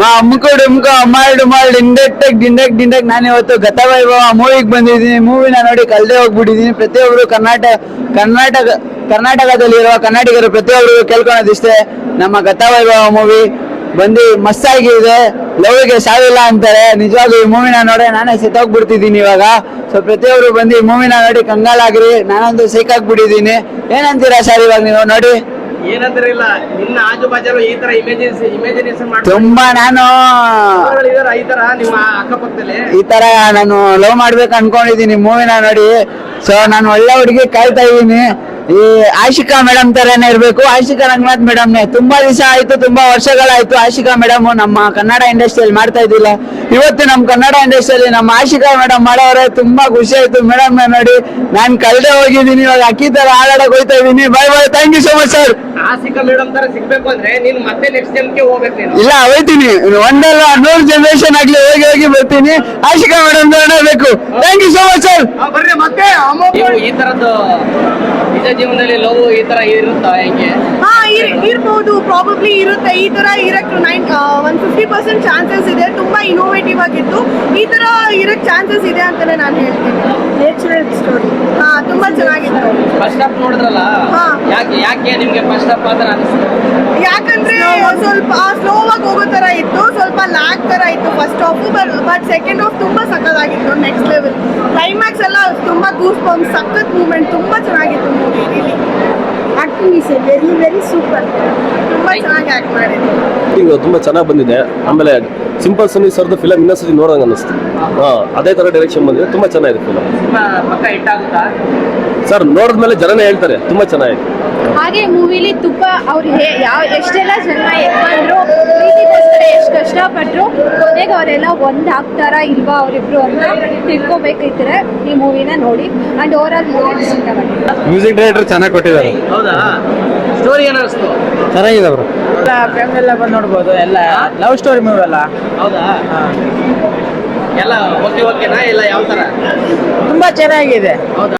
ಮಾ ಅಮ್ಕ ಡುಮ್ಕ ಮಾಡು mould induct ಡಿಂಡಕ್ ನಾನು ಇವತ್ತು ಗತವೈಭವ ಮೂವಿಗೆ ಬಂದಿದ್ದೀನಿ. ಮೂವಿನ ನೋಡಿ ಕಲ್ದೇ ಹೋಗ್ಬಿಟ್ಟಿದ್ದೀನಿ. ಪ್ರತಿಯೊಬ್ಬರು ಕರ್ನಾಟಕ ಕರ್ನಾಟಕ, ಕರ್ನಾಟಕದಲ್ಲಿರುವ ಕನ್ನಡಿಗರು ಪ್ರತಿಯೊಬ್ಬರು ಕೇಳ್ಕೊಳೋದಿಷ್ಟೇ ನಮ್ಮ ಗತವೈಭವ ಮೂವಿ ಬಂದು ಮಸ್ತಾಗಿದೆ ಲವ್ಗೆ ಸಾವಿಲ್ಲ ಅಂತಾರೆ. ನಿಜವಾಗ್ಲೂ ಈ ಮೂವಿನ ನೋಡಿ ನಾನೇ ಸಿತ್ತೋಗ್ಬಿಡ್ತಿದ್ದೀನಿ ಇವಾಗ. ಸೊ ಪ್ರತಿಯೊಬ್ರು ಬಂದು ಈ ಮೂವಿನ ನೋಡಿ ಕಂಗಾಲಾಗ್ರಿ. ನಾನೊಂದು ಸಿಕ್ಕಾಕ್ಬಿಟ್ಟಿದ್ದೀನಿ ಏನಂತೀರಾ ಸರ್ ಇವಾಗ ನೀವು? ನೋಡಿ. ಏನಂದ್ರೆ ಇಲ್ಲ ನಿನ್ನ ಆಜು ಬಾಜು ಈ ತರ ಇಮೇಜಿನ್ಸ್ ಇಮೇಜಿನೇಷನ್ ತುಂಬಾ ನಾನು ಈ ತರ ನಿಮ್ಮ ಅಕ್ಕಪಕ್ಕದಲ್ಲಿ. ಈ ತರ ನಾನು ಲವ್ ಮಾಡ್ಬೇಕು ಅನ್ಕೊಂಡಿದೀನಿ ಮೂವಿನ ನೋಡಿ. ಸೊ ನಾನು ಒಳ್ಳೆ ಹುಡುಗಿ ಕಾಯ್ತಾ ಇದೀನಿ ಈ ಆಶಿಕಾ ಮೇಡಮ್ ತರನೇ ಇರಬೇಕು. ಆಶಿಕಾ ರಂಗನಾಥ್ ಮೇಡಮ್ನೇ ತುಂಬಾ ದಿವಸ ಆಯ್ತು ತುಂಬಾ ವರ್ಷಗಳಾಯ್ತು. ಆಶಿಕಾ ಮೇಡಮ್ ನಮ್ಮ ಕನ್ನಡ ಇಂಡಸ್ಟ್ರಿಯಲ್ಲಿ ಮಾಡ್ತಾ ಇದ್ದಿಲ್ಲ. ಇವತ್ತು ನಮ್ಮ ಕನ್ನಡ ಇಂಡಸ್ಟ್ರಿಯಲ್ಲಿ ನಮ್ಮ ಆಶಿಕಾ ಮೇಡಮ್ ಮಾಡೋರೆ ತುಂಬಾ ಖುಷಿ ಆಯ್ತು. ಮೇಡಮ್ ನೋಡಿ ನಾನು ಕಳ್ದೆ ಹೋಗಿದ್ದೀನಿ ಇವಾಗ ಅಕ್ಕಿ ತರ ಆಡಾಡಕ್ ಹೋಗ್ತಾ ಇದೀನಿ bye bye thank you so much sir Ashika madam ತರ ಸಿಗ್ಬೇಕು ಅಂದ್ರೆ ನೀನ್ ಮತ್ತೆ ನೆಕ್ಸ್ಟ್ ಜನ್ಗೆ ಹೋಗ್ಬೇಕು ನೀನು. ಇಲ್ಲ ಹೋಯ್ತೀನಿ. ಒಂದಲ್ಲ ನೂರು ಜನರೇಷನ್ ಆಗ್ಲಿ ಹೋಗಿ ಹೋಗಿ ಬರ್ತೀನಿ. ಆಶಿಕಾ ಮೇಡಮ್ ಬೇಕು. Thank you so much sir ಬರ್ರಿ ಮತ್ತೆ ನೀವು ಈ ತರದ್ದು ನಿಜ ಜೀವನದಲ್ಲಿ ಲವ್ ಈ ತರ ಇರುತ್ತಾ ಹೆಂಗೆ? ಹಾ ಇರ್- ಇರ್ಬೋದು. ಪ್ರಾಬಬ್ಲಿ ಇರುತ್ತೆ. ಈ ತರ ಇರಕ್ nine one fifty percent chances ಇದೆ. ತುಂಬಾ ಇನೋವೇಟಿವ್ ಆಗಿತ್ತು. ಈ ತರ ಇರಕ್ ಚಾನ್ಸಸ್ ಇದೆ ಅಂತಾನೆ ನಾನು ಹೇಳ್ತೀನಿ. ನೇಚರಲ್ ಸ್ಟೋರಿ ಹಾ ತುಂಬಾ ಚೆನ್ನಾಗಿತ್ತು. ಫಸ್ಟ್ ಹಾಫ್ ನೋಡಿದ್ರಲ್ಲ? ಹಾ. ಯಾಕೆ ಯಾಕೆ ನಿಮ್ಗೆ ಫಸ್ಟ್ ಹಾಫ್ ಆತರ ಅನಿಸ್ತು? ಯಾಕಂದ್ರೆ ಸ್ವಲ್ಪ ಸ್ಲೋ ಆಗಿ ಹೋಗೋ ತರ ಇತ್ತು. ಸ್ವಲ್ಪ ಲ್ಯಾಕ್ ತರ ಇತ್ತು first half but second half ತುಂಬಾ ಸಕ್ಕತ್ತಾಗಿತ್ತು ನೆಕ್ಸ್ಟ್ ಲೆವೆಲ್ ಕ್ಲೈಮ್ಯಾಕ್ಸ್ ಎಲ್ಲ ತುಂಬಾ ಗೂಸ್ ಬಂಪ್ ಸಖತ್ ಮೂಮೆಂಟ್ ತುಂಬಾ ಚೆನ್ನಾಗಿತ್ತು. Acting a very very super ತುಂಬಾ ಚೆನ್ನಾಗಿ ಆಕ್ಟ್ ಮಾಡಿದ್ರು. ಈಗ ತುಂಬಾ ಚೆನ್ನಾಗಿ ಬಂದಿದೆ. ಆಮೇಲೆ ಸಿಂಪಲ್ ಸನ್ನಿ ಸರ್ದು ಫಿಲಮ್ ಇನ್ನೊಂದ್ಸತಿ ನೋಡೋಂಗ ಅನಿಸ್ತು ಹಾ ಅದೇ ತರ ಡೈರೆಕ್ಷನ್ ಬಂದಿದೆ. ತುಂಬಾ ಚೆನ್ನಾಗಿದೆ ಫಿಲಮ್ ಸರ್ ನೋಡಿದ್ಮೇಲೆ ಜನನೇ ಹೇಳ್ತಾರೆ ತುಂಬಾ ಚೆನ್ನಾಗಿದೆ. ಹಾಗೆ ಮೂವಿಲಿ ತುಂಬಾ ಅವ್ರು ಯಾವ ಎಷ್ಟೆಲ್ಲ ಜನ ಹೇಗೆ ಕೊನೆಗೆ ಅವರೆಲ್ಲ ಒಂದು ಆಗ್ತಾರ ಇಲ್ವಾ ಅವರಿಬ್ರು ಅಂತ ತಿಳ್ಕೊಬೇಕಿದ್ರೆ ಈ ಮೂವಿನ ನೋಡಿ. And over all movie music director ಚೆನ್ನಾಗಿ ಕೊಟ್ಟಿದ್ದಾರೆ. ಹೌದಾ? ಸ್ಟೋರಿ ಏನಿಸ್ತು ಚೆನ್ನಾಗಿದೆ ಅವರು. ಫ್ಯಾಮಿಲಿ ಎಲ್ಲ ಬಂದು ನೋಡ್ಬೋದು ಎಲ್ಲ ಲವ್ ಸ್ಟೋರಿ ಮೂವಿ ಅಲ್ಲ. ಹೌದಾ? ಎಲ್ಲ ಓಕೆ ಓಕೆನಾ ಇಲ್ಲ ಯಾವ ತರ ತುಂಬಾ ಚೆನ್ನಾಗಿದೆ. ಹೌದಾ?